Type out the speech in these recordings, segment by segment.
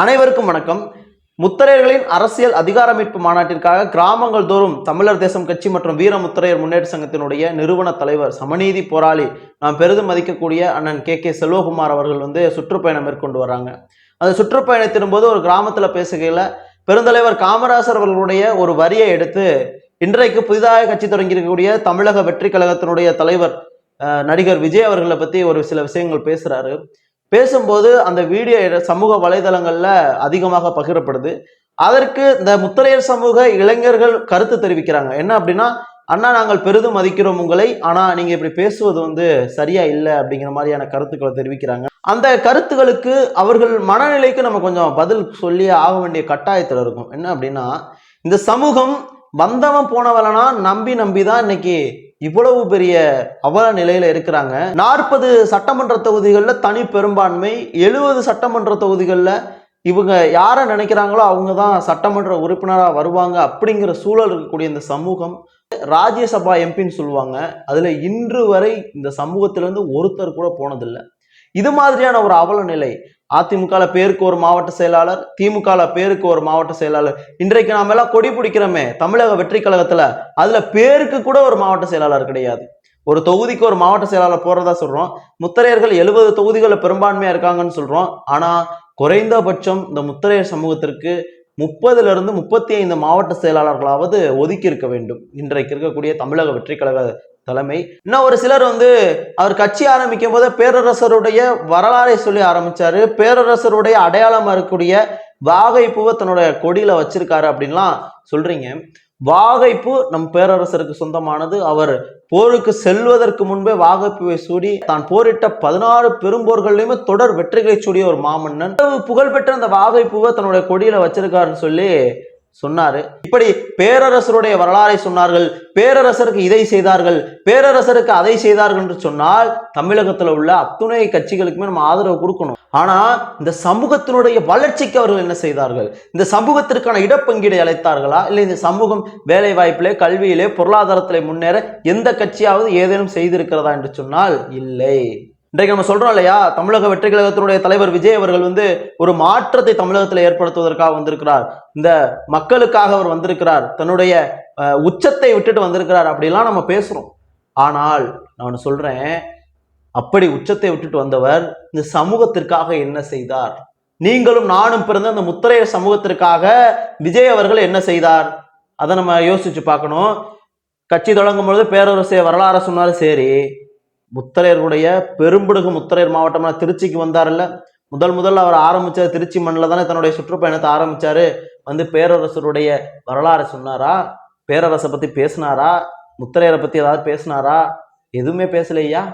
அனைவருக்கும் வணக்கம். முத்தரையர்களின் அரசியல் அதிகார மீட்பு மாநாட்டிற்காக கிராமங்கள் தோறும் தமிழர் தேசம் கட்சி மற்றும் வீர முத்தரையர் முன்னேற்ற சங்கத்தினுடைய நிறுவன தலைவர் சமநீதி போராளி நாம் பெரிதும் மதிக்கக்கூடிய அண்ணன் கே. கே. செல்வகுமார் அவர்கள் வந்து சுற்றுப்பயணம் மேற்கொண்டு வராங்க. அந்த சுற்றுப்பயணத்தின் போது ஒரு கிராமத்தில் பேசுகையில் பெருந்தலைவர் காமராசர் அவர்களுடைய ஒரு வரியை எடுத்து இன்றைக்கு புதிதாக கட்சி தொடங்கியிருக்கக்கூடிய தமிழக வெற்றி கழகத்தினுடைய தலைவர் நடிகர் விஜய் அவர்களை பற்றி ஒரு சில விஷயங்கள் பேசுகிறாரு பேசும்போது அந்த வீடியோ சமூக வலைதளங்கள்ல அதிகமாக பகிரப்படுது. அதற்கு இந்த முத்தரையர் சமூக இளைஞர்கள் கருத்து தெரிவிக்கிறாங்க. என்ன அப்படின்னா அண்ணா நாங்கள் பெரிதும் மதிக்கிறோம் உங்களை. ஆனா நீங்க இப்படி பேசுவது வந்து சரியா இல்லை அப்படிங்கிற மாதிரியான கருத்துக்களை தெரிவிக்கிறாங்க. அந்த கருத்துகளுக்கு அவர்கள் மனநிலைக்கு நம்ம கொஞ்சம் பதில் சொல்லி ஆக வேண்டிய கட்டாயத்தில் இருக்கும். என்ன அப்படின்னா இந்த சமூகம் வந்தவன் போனவளனா நம்பி நம்பி தான் இன்னைக்கு இவ்வளவு பெரிய அவல நிலையில இருக்கிறாங்க. நாற்பது சட்டமன்ற தொகுதிகளில் தனி பெரும்பான்மை எழுபது சட்டமன்ற தொகுதிகளில் இவங்க யாரை நினைக்கிறாங்களோ அவங்க தான் சட்டமன்ற உறுப்பினராக வருவாங்க அப்படிங்கிற சூழல் இருக்கக்கூடிய இந்த சமூகம். ராஜ்யசபா எம்பின்னு சொல்லுவாங்க. அதில் இன்று வரை இந்த சமூகத்திலேருந்து ஒருத்தர் கூட போனதில்லை. இது மாதிரியான ஒரு அவல நிலை. அதிமுகல பேருக்கு ஒரு மாவட்ட செயலாளர் திமுகல பேருக்கு ஒரு மாவட்ட செயலாளர். இன்றைக்கு நாம எல்லாம் கொடி பிடிக்கிறோமே தமிழக வெற்றி கழகத்துல. அதுல பேருக்கு கூட ஒரு மாவட்ட செயலாளர் கிடையாது. ஒரு தொகுதிக்கு ஒரு மாவட்ட செயலாளர் போறதா சொல்றோம். முத்தரையர்கள் எழுபது தொகுதிகளில் பெரும்பான்மையா இருக்காங்கன்னு சொல்றோம். ஆனா குறைந்தபட்சம் இந்த முத்தரையர் சமூகத்திற்கு முப்பதுல இருந்து முப்பத்தி ஐந்து மாவட்ட செயலாளர்களாவது ஒதுக்கி இருக்க வேண்டும். இன்றைக்கு இருக்கக்கூடிய தமிழக வெற்றி கழக தலைமை. இன்னும் ஒரு சிலர் வந்து அவர் கட்சி ஆரம்பிக்கும் போது பேரரசருடைய வரலாறை சொல்லி ஆரம்பிச்சாரு. பேரரசருடைய அடையாளமாக இருக்கக்கூடிய வாகைப்பூவை தன்னுடைய கொடியில வச்சிருக்காரு அப்படின்லாம் சொல்றீங்க. வாகைப்பூ நம் பேரரசருக்கு சொந்தமானது. அவர் போருக்கு செல்வதற்கு முன்பே வாகைப்பூவை சூடி தான் போரிட்ட பதினாறு பெரும்போர்கள்லயுமே தொடர் வெற்றிகளை சூடிய ஒரு மாமன்னன். புகழ்பெற்ற அந்த வாகைப்பூவை தன்னுடைய கொடியில வச்சிருக்காருன்னு சொல்லி சொன்னாரு. இப்படி பேரரசருடைய வரலாறை சொன்னார்கள். பேரரசருக்கு இதை செய்தார்கள். பேரரசருக்கு அதை செய்தார்கள் என்று சொன்னால் தமிழகத்துல உள்ள அத்துணை கட்சிகளுக்குமே நம்ம ஆதரவு கொடுக்கணும். ஆனா இந்த சமூகத்தினுடைய வளர்ச்சிக்கு அவர்கள் என்ன செய்தார்கள்? இந்த சமூகத்திற்கான இடப்பங்கீடை அழைத்தார்களா? இல்லை இந்த சமூகம் வேலை வாய்ப்பிலே கல்வியிலே பொருளாதாரத்திலே முன்னேற எந்த கட்சியாவது ஏதேனும் செய்திருக்கிறதா என்று சொன்னால் இல்லை. இன்றைக்கு நம்ம சொல்றோம் இல்லையா? தமிழக வெற்றி கழகத்தினுடைய தலைவர் விஜய் அவர்கள் வந்து ஒரு மாற்றத்தை தமிழகத்தில் ஏற்படுத்துவதற்காக வந்திருக்கிறார். இந்த மக்களுக்காக அவர் வந்திருக்கிறார். தன்னுடைய உச்சத்தை விட்டுட்டு வந்திருக்கிறார் அப்படிலாம் நம்ம பேசுறோம். ஆனால் நான் சொல்றேன் அப்படி உச்சத்தை விட்டுட்டு வந்தவர் இந்த சமூகத்திற்காக என்ன செய்தார்? நீங்களும் நானும் பிறந்த அந்த முத்திரையர் சமூகத்திற்காக விஜய் அவர்கள் என்ன செய்தார்? அதை நம்ம யோசிச்சு பார்க்கணும். கட்சி தொடங்கும் பொழுது பேரரசு வரலாறு சொன்னாலும் சரி முத்தரையர்களுடைய பெரும்புடுகு முத்தரையர் மாவட்டமான திருச்சிக்கு வந்தார்ல முதல் முதல் அவர் ஆரம்பிச்சது திருச்சி மண்ணில் தானே தன்னுடைய சுற்றுப்பயணத்தை ஆரம்பிச்சாரு. வந்து பேரரசருடைய வரலாறு சொன்னாரா? பேரரசை பத்தி பேசினாரா? முத்தரையரை பத்தி ஏதாவது பேசினாரா? எதுவுமே பேசலையா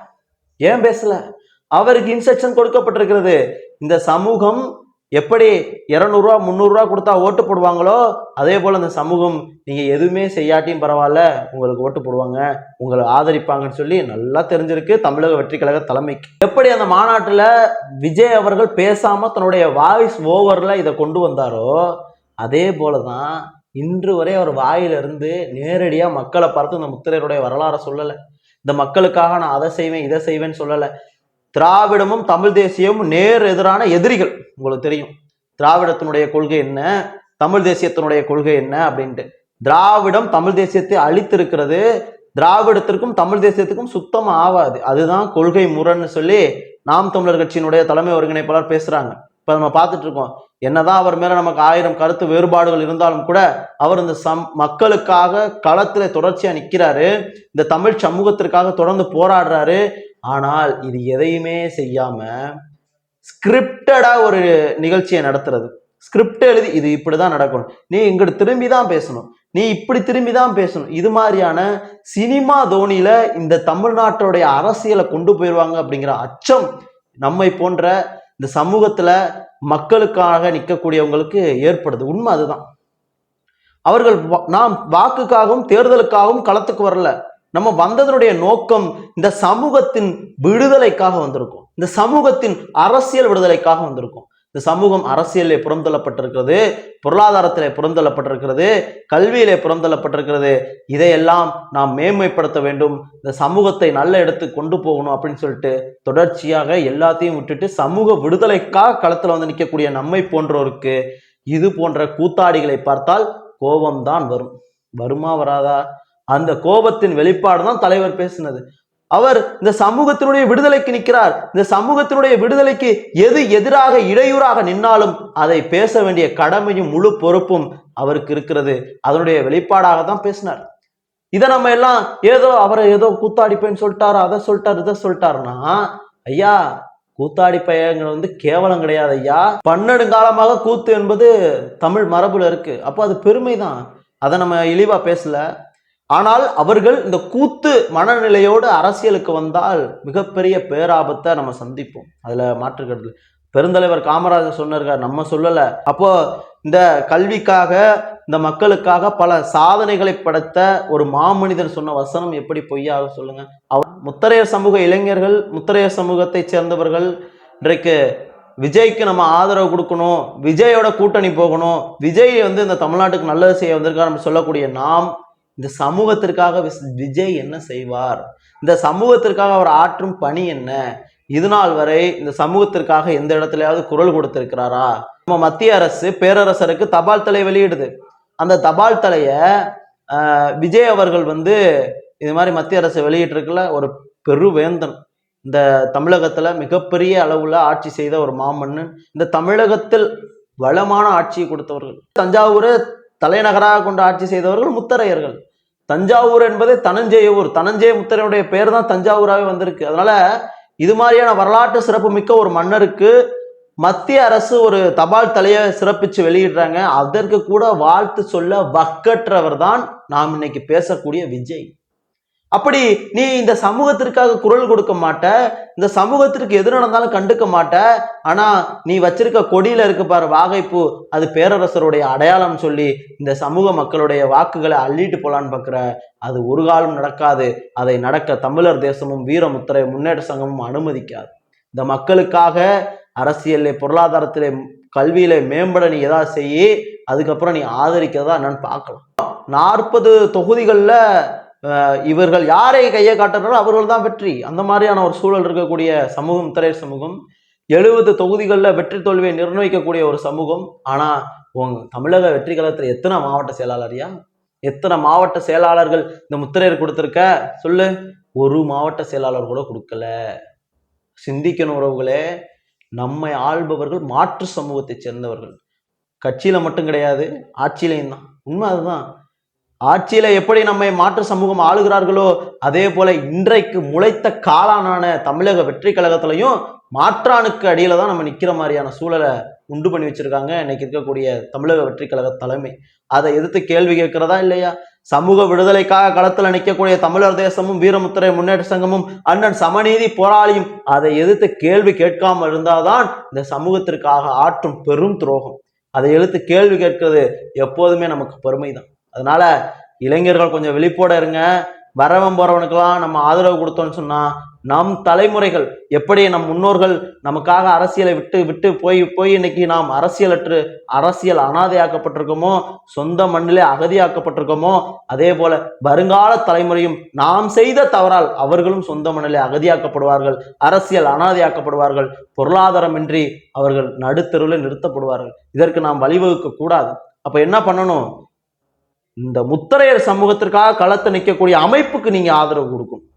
ஏன் பேசல? அவருக்கு இன்ஸ்ட்ரக்ஷன் கொடுக்கப்பட்டிருக்கிறது. இந்த சமூகம் எப்படி இரநூறுவா முந்நூறுரூவா கொடுத்தா ஓட்டு போடுவாங்களோ அதே போல் இந்த சமூகம் நீங்கள் எதுவுமே செய்யாட்டியும் பரவாயில்ல உங்களுக்கு ஓட்டு போடுவாங்க உங்களை ஆதரிப்பாங்கன்னு சொல்லி நல்லா தெரிஞ்சிருக்கு தமிழக வெற்றி கழக தலைமைக்கு. எப்படி அந்த மாநாட்டில் விஜய் அவர்கள் பேசாமல் தன்னுடைய வாய்ஸ் ஓவரில் இதை கொண்டு வந்தாரோ அதே போல தான் இன்று வரை அவர் வாயிலிருந்து நேரடியாக மக்களை பார்த்து இந்த முத்திரையருடைய வரலாறை சொல்லலை. இந்த மக்களுக்காக நான் அதை செய்வேன் இதை செய்வேன்னு சொல்லலை. திராவிடமும் தமிழ் தேசியமும் நேர் எதிரான எதிரிகள். உங்களுக்கு தெரியும். திராவிடத்தினுடைய கொள்கை என்ன? தமிழ் தேசியத்தினுடைய கொள்கை என்ன அப்படின்ட்டு. திராவிடம் தமிழ் தேசியத்தை அழித்திருக்கிறது. திராவிடத்திற்கும் தமிழ் தேசியத்துக்கும் சுத்தம் ஆகாது. அதுதான் கொள்கை முரண்னு சொல்லி நாம் தமிழர் கட்சியினுடைய தலைமை ஒருங்கிணைப்பாளர் பேசுறாங்க. இப்ப நம்ம பார்த்துட்டு இருக்கோம். என்னதான் அவர் மேல நமக்கு ஆயிரம் கருத்து வேறுபாடுகள் இருந்தாலும் கூட அவர் இந்த சம் மக்களுக்காக களத்துல தொடர்ச்சியா நிக்கிறாரு. இந்த தமிழ் சமூகத்திற்காக தொடர்ந்து போராடுறாரு. ஆனால் இது எதையுமே செய்யாம ஸ்கிரிப்டடா ஒரு நிகழ்ச்சியை நடத்துறது. ஸ்கிரிப்ட் எழுதி இது இப்படிதான் நடக்கணும். நீ இங்கிட்டு திரும்பி தான் பேசணும். நீ இப்படி திரும்பி தான் பேசணும். இது மாதிரியான சினிமா தோனியில இந்த தமிழ்நாட்டுடைய அரசியலை கொண்டு போயிடுவாங்க அப்படிங்கிற அச்சம் நம்மை போன்ற இந்த சமூகத்துல மக்களுக்காக நிற்கக்கூடியவங்களுக்கு ஏற்படுது. உண்மை அதுதான். அவர்கள் வா- நாம் வாக்குக்காகவும் தேர்தலுக்காகவும் களத்துக்கு வரல. நம்ம வந்ததனுடைய நோக்கம் இந்த சமூகத்தின் விடுதலைக்காக வந்திருக்கும். இந்த சமூகத்தின் அரசியல் விடுதலைக்காக வந்திருக்கும். இந்த சமூகம் அரசியலில் புறந்தள்ளப்பட்டிருக்கிறது பொருளாதாரத்திலே புறந்தள்ளப்பட்டிருக்கிறது கல்வியிலே புறந்தள்ளப்பட்டிருக்கிறது. இதையெல்லாம் நாம் மேன்மைப்படுத்த வேண்டும். இந்த சமூகத்தை நல்ல இடத்துக்கு கொண்டு போகணும் அப்படின்னு சொல்லிட்டு தொடர்ச்சியாக எல்லாத்தையும் விட்டுட்டு சமூக விடுதலைக்காக களத்தில் வந்து நிற்கக்கூடிய நம்மை போன்றோருக்கு இது போன்ற கூத்தாடிகளை பார்த்தால் கோபம்தான் வரும். வருமா வராதா? அந்த கோபத்தின் வெளிப்பாடு தான் தலைவர் பேசினது. அவர் இந்த சமூகத்தினுடைய விடுதலைக்கு நிற்கிறார். இந்த சமூகத்தினுடைய விடுதலைக்கு எது எதிராக இடையூறாக நின்னாலும் அதை பேச வேண்டிய கடமையும் முழு பொறுப்பும் அவருக்கு இருக்கிறது. அதனுடைய வெளிப்பாடாக தான் பேசினார். இதை நம்ம எல்லாம் ஏதோ அவரை ஏதோ கூத்தாடிப்பேன்னு சொல்லிட்டாரு அதை சொல்லிட்டாரு இதை சொல்லிட்டாருன்னா ஐயா கூத்தாடி பையங்கள் வந்து கேவலம் கிடையாது ஐயா. பன்னெண்டு காலமாக கூத்து என்பது தமிழ் மரபுல இருக்கு. அப்போ அது பெருமை தான் அதை நம்ம இழிவா பேசல. ஆனால் அவர்கள் இந்த கூத்து மனநிலையோடு அரசியலுக்கு வந்தால் மிகப்பெரிய பேராபத்தை நம்ம சந்திப்போம். அதில் மாற்றுக்கிறது பெருந்தலைவர் காமராஜர் சொன்னார் நம்ம சொல்லலை. அப்போ இந்த கல்விக்காக இந்த மக்களுக்காக பல சாதனைகளை படைத்த ஒரு மாமனிதர் சொன்ன வசனம் எப்படி பொய்யாக சொல்லுங்க? அவர் முத்தரையர் சமூக இளைஞர்கள் முத்தரையர் சமூகத்தை சேர்ந்தவர்கள் இன்றைக்கு விஜய்க்கு நம்ம ஆதரவு கொடுக்கணும் விஜயோட கூட்டணி போகணும் விஜய் வந்து இந்த தமிழ்நாட்டுக்கு நல்லது செய்ய வந்திருக்கா நம்ம சொல்லக்கூடிய நாம் இந்த சமூகத்திற்காக விஜய் என்ன செய்வார்? இந்த சமூகத்திற்காக அவர் ஆற்றும் பணி என்ன? இது நாள் வரை இந்த சமூகத்திற்காக எந்த இடத்துலயாவது குரல் கொடுத்திருக்கிறாரா? நம்ம மத்திய அரசு பேரரசருக்கு தபால் தலை வெளியிடுது. அந்த தபால் தலைய விஜய் அவர்கள் வந்து இது மாதிரி மத்திய அரசு வெளியிட்டிருக்குல ஒரு பெருவேந்தன். இந்த தமிழகத்துல மிகப்பெரிய அளவுல ஆட்சி செய்த ஒரு மாமன்னன். இந்த தமிழகத்தில் வளமான ஆட்சியை கொடுத்தவர்கள். தஞ்சாவூரை தலைநகராக கொண்டு ஆட்சி செய்தவர்கள் முத்தரையர்கள். தஞ்சாவூர் என்பதே தனஞ்செய ஊர் தனஞ்செய முத்தரையுடைய பேர் தான் தஞ்சாவூராகவே வந்திருக்கு. அதனால இது மாதிரியான வரலாற்று சிறப்பு மிக்க ஒரு மன்னருக்கு மத்திய அரசு ஒரு தபால் தலையை சிறப்பிச்சு வெளியிடுறாங்க. அதற்கு கூட வாழ்த்து சொல்ல வக்கற்றவர் தான் நாம் இன்னைக்கு பேசக்கூடிய விஜய். அப்படி நீ இந்த சமூகத்திற்காக குரல் கொடுக்க மாட்ட இந்த சமூகத்திற்கு எது நடந்தாலும் கண்டுக்க மாட்ட ஆனா நீ வச்சிருக்க கொடியில இருக்கு பாரு வாகைப்பூ அது பேரரசருடைய அடையாளம் சொல்லி இந்த சமூக மக்களுடைய வாக்குகளை அள்ளிட்டு போலான்னு பார்க்குற அது ஒரு காலம் நடக்காது. அதை நடக்க தமிழர் தேசமும் வீரமுத்திரை முன்னேற்ற சங்கமும் அனுமதிக்காது. இந்த மக்களுக்காக அரசியல்ல பொருளாதாரத்திலே கல்வியில மேம்பட நீ ஏதாவது செய்யி அதுக்கப்புறம் நீ ஆதரிக்கிறதா என்னன்னு பார்க்கலாம் நாற்பது தொகுதிகளில் இவர்கள் யாரை கையை காட்டுறாரோ அவர்கள் தான் வெற்றி. அந்த மாதிரியான ஒரு சூழல் இருக்கக்கூடிய சமூகம் திரையர் சமூகம் எழுபது தொகுதிகளில் வெற்றி தோல்வியை நிர்ணயிக்கக்கூடிய ஒரு சமூகம். ஆனால் உங்க தமிழக வெற்றி கழகத்தில் எத்தனை மாவட்ட செயலாளரியா? எத்தனை மாவட்ட செயலாளர்கள் இந்த முத்திரையர் கொடுத்துருக்க? சொல்லு. ஒரு மாவட்ட செயலாளர் கூட கொடுக்கல. சிந்திக்கணும் உறவுகளே. நம்மை ஆள்பவர்கள் மாற்று சமூகத்தை சேர்ந்தவர்கள். கட்சியில மட்டும் கிடையாது ஆட்சியிலையும் தான். உண்மை அதுதான். ஆட்சியில எப்படி நம்மை மாற்று சமூகம் ஆளுகிறார்களோ அதே போல இன்றைக்கு முளைத்த காளானான தமிழக வெற்றி கழகத்திலையும் மாற்றானுக்கு அடியில தான் நம்ம நிக்கிற மாதிரியான சூழலை உண்டு பண்ணி வச்சிருக்காங்க. இன்னைக்கு இருக்கக்கூடிய தமிழக வெற்றி கழக தலைமை. அதை எதிர்த்து கேள்வி கேட்கிறதா இல்லையா? சமூக விடுதலைக்காக களத்தில் நிற்கக்கூடிய தமிழர் தேசமும் வீரமுத்திரை முன்னேற்ற சங்கமும் அண்ணன் சமநீதி போராளியும் அதை எதிர்த்து கேள்வி கேட்காமல் இருந்தாதான் இந்த சமூகத்திற்காக ஆற்றும் பெரும் துரோகம். அதை எதிர்த்து கேள்வி கேட்கிறது எப்போதுமே நமக்கு பெருமை தான் அதனால இளைஞர்கள் கொஞ்சம் விழிப்போட இருங்க. வரவன் போறவனுக்கெல்லாம் நம்ம ஆதரவு கொடுத்தோம்னு சொன்னா நம் தலைமுறைகள் எப்படி நம் முன்னோர்கள் நமக்காக அரசியலை விட்டு விட்டு போய் போய் இன்னைக்கு நாம் அரசியலற்று அரசியல் அனாதையாக்கப்பட்டிருக்கோமோ சொந்த மண்ணிலே அகதியாக்கப்பட்டிருக்கோமோ அதே போல வருங்கால தலைமுறையும் நாம் செய்த தவறால் அவர்களும் சொந்த மண்ணிலே அகதியாக்கப்படுவார்கள் அரசியல் அனாதையாக்கப்படுவார்கள் பொருளாதாரமின்றி அவர்கள் நடுத்தெருவில் நிறுத்தப்படுவார்கள். இதற்கு நாம் வழிவகுக்க கூடாது அப்ப என்ன பண்ணணும்? இந்த முத்தரையர் சமூகத்திற்காக களத்தை நிற்கக்கூடிய அமைப்புக்கு நீங்கள் ஆதரவு கொடுக்கணும்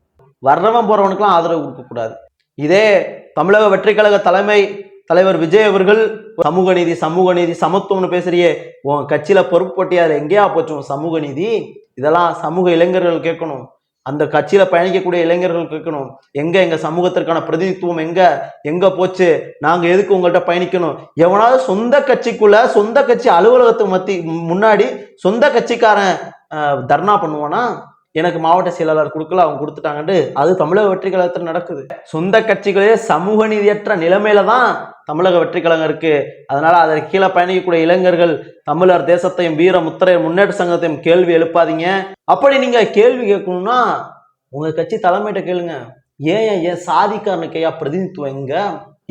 வர்றவன் போகிறவனுக்குலாம் ஆதரவு கொடுக்கக்கூடாது இதே தமிழக வெற்றிக்கழக தலைமை தலைவர் விஜய் அவர்கள் சமூக நீதி சமூக நீதி சமத்துவம்னு பேசுறியே உன் கட்சியில பொறுப்போட்டி எங்கேயா போச்சு உன் சமூக நீதி? இதெல்லாம் சமூக இளைஞர்கள் கேட்கணும். அந்த கட்சியில பயணிக்கக்கூடிய இளைஞர்கள் கேட்கணும். எங்க எங்க சமூகத்திற்கான பிரதிநிதித்துவம் எங்க? எங்க போச்சு? நாங்க எதுக்கு உங்கள்கிட்ட பயணிக்கணும்? எவனாவது சொந்த கட்சிக்குள்ள சொந்த கட்சி அலுவலகத்துக்கு மத்தி முன்னாடி சொந்த கட்சிக்காரன் தர்ணா பண்ணுவானா? எனக்கு மாவட்ட செயலாளர் கொடுக்கல அவங்க கொடுத்துட்டாங்கன்ட்டு அது தமிழக வெற்றி கழகத்தில் நடக்குது. சொந்த கட்சிகளே சமூக நீதியற்ற நிலைமையில தான் தமிழக வெற்றி கழகம் இருக்கு. அதனால அதற்கு கீழே பயணிக்கக்கூடிய இளைஞர்கள் தமிழர் தேசத்தையும் வீர முத்திரையர் முன்னேற்ற சங்கத்தையும் கேள்வி எழுப்பாதீங்க. அப்படி நீங்க கேள்வி கேட்கணும்னா உங்க கட்சி தலைமையிட்ட கேளுங்க. ஏன் ஏன் சாதிக்காரனுக்கையா பிரதிநிதித்துவம் எங்க?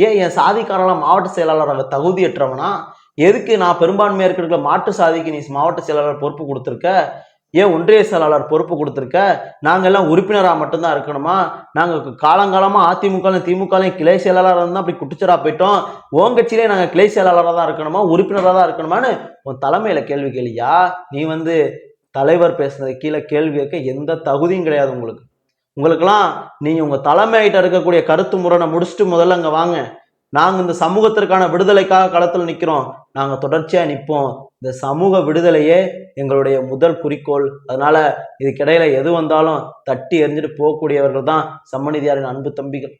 ஏன் என் சாதிக்காரெல்லாம் மாவட்ட செயலாளர் தகுதியற்றவனா? எதுக்கு நான் பெரும்பான்மையாக இருக்கிற மாற்று சாதிக்கு நீ மாவட்ட செயலாளர் பொறுப்பு கொடுத்துருக்க? ஏன் ஒன்றிய செயலாளர் பொறுப்பு கொடுத்துருக்க? நாங்கள் எல்லாம் உறுப்பினராக மட்டும்தான் இருக்கணுமா? நாங்கள் காலங்காலமாக அதிமுகலையும் திமுகலையும் கிளை செயலாளராக இருந்தால் அப்படி குட்டிச்சராக போயிட்டோம். உன் கட்சியிலே நாங்கள் கிளை செயலாளராக தான் இருக்கணுமா? உறுப்பினராக தான் இருக்கணுமான்னு உன் தலைமையில் கேள்வி கேளியா? நீ வந்து தலைவர் பேசுனது கீழே கேள்வி கேட்க எந்த தகுதியும் கிடையாது உங்களுக்கு. உங்களுக்கெல்லாம் நீங்கள் உங்கள் தலைமையிட்ட இருக்கக்கூடிய கருத்து முரணை முடிச்சுட்டு முதல்ல அங்கே வாங்க. நாங்கள் இந்த சமூகத்திற்கான விடுதலைக்காக களத்தில் நிற்கிறோம் நாங்கள் தொடர்ச்சியாக நிற்போம். இந்த சமூக விடுதலையே எங்களுடைய முதல் குறிக்கோள். அதனால இதுக்கிடையில எது வந்தாலும் தட்டி எறிஞ்சிட்டு போகக்கூடியவர்கள் தான் சம்மநிதியாரின் அன்பு தம்பிகள்.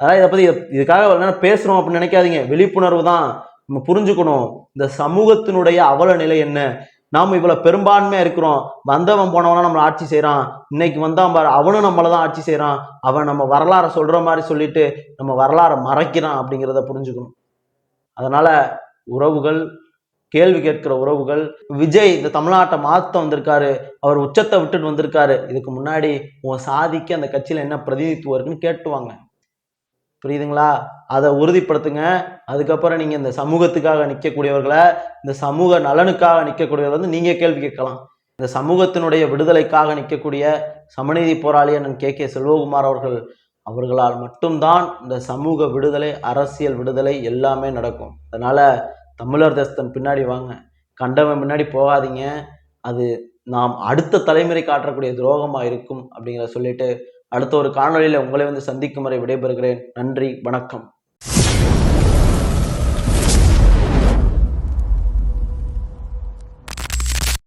அதாவது இதை பற்றி இதுக்காக பேசுகிறோம் நேரம் அப்படின்னு நினைக்காதீங்க. விழிப்புணர்வு தான் நம்ம புரிஞ்சுக்கணும். இந்த சமூகத்தினுடைய அவல நிலை என்ன? நாம் இவ்வளோ பெரும்பான்மையாக இருக்கிறோம். வந்தவன் போனவனா நம்மளை ஆட்சி செய்கிறான் இன்னைக்கு வந்தான் பாரு அவனும் நம்மளை தான் ஆட்சி செய்கிறான் அவன் நம்ம வரலாறை சொல்கிற மாதிரி சொல்லிட்டு நம்ம வரலாறை மறைக்கிறான் அப்படிங்கிறத புரிஞ்சுக்கணும். அதனால உறவுகள் கேள்வி கேட்கிற உறவுகள். விஜய் இந்த தமிழ்நாட்டை மாத்த வந்திருக்காரு அவர் உச்சத்தை விட்டுட்டு வந்திருக்காரு. இதுக்கு முன்னாடி உன் சாதிக்கு அந்த கட்சியில என்ன பிரதிநிதித்துவம் இருக்குன்னு கேட்டுவாங்க. புரியுதுங்களா? அதை உறுதிப்படுத்துங்க. அதுக்கப்புறம் நீங்க இந்த சமூகத்துக்காக நிற்கக்கூடியவர்களை இந்த சமூக நலனுக்காக நிற்கக்கூடியவர்கள் வந்து நீங்க கேள்வி கேட்கலாம். இந்த சமூகத்தினுடைய விடுதலைக்காக நிற்கக்கூடிய சமநீதி போராளி அண்ணன் கே. கே. செல்வகுமார் அவர்கள் அவர்களால் மட்டும்தான் இந்த சமூக விடுதலை அரசியல் விடுதலை எல்லாமே நடக்கும். அதனால தமிழர் தேசத்தின் பின்னாடி வாங்க. கண்டவன் பின்னாடி போகாதீங்க. அது நாம் அடுத்த தலைமுறை காட்டக்கூடிய துரோகமாக இருக்கும் அப்படிங்கிறத சொல்லிட்டு அடுத்த ஒரு காணொலியில் உங்களை வந்து சந்திக்கும் வரை விடைபெறுகிறேன். நன்றி வணக்கம்.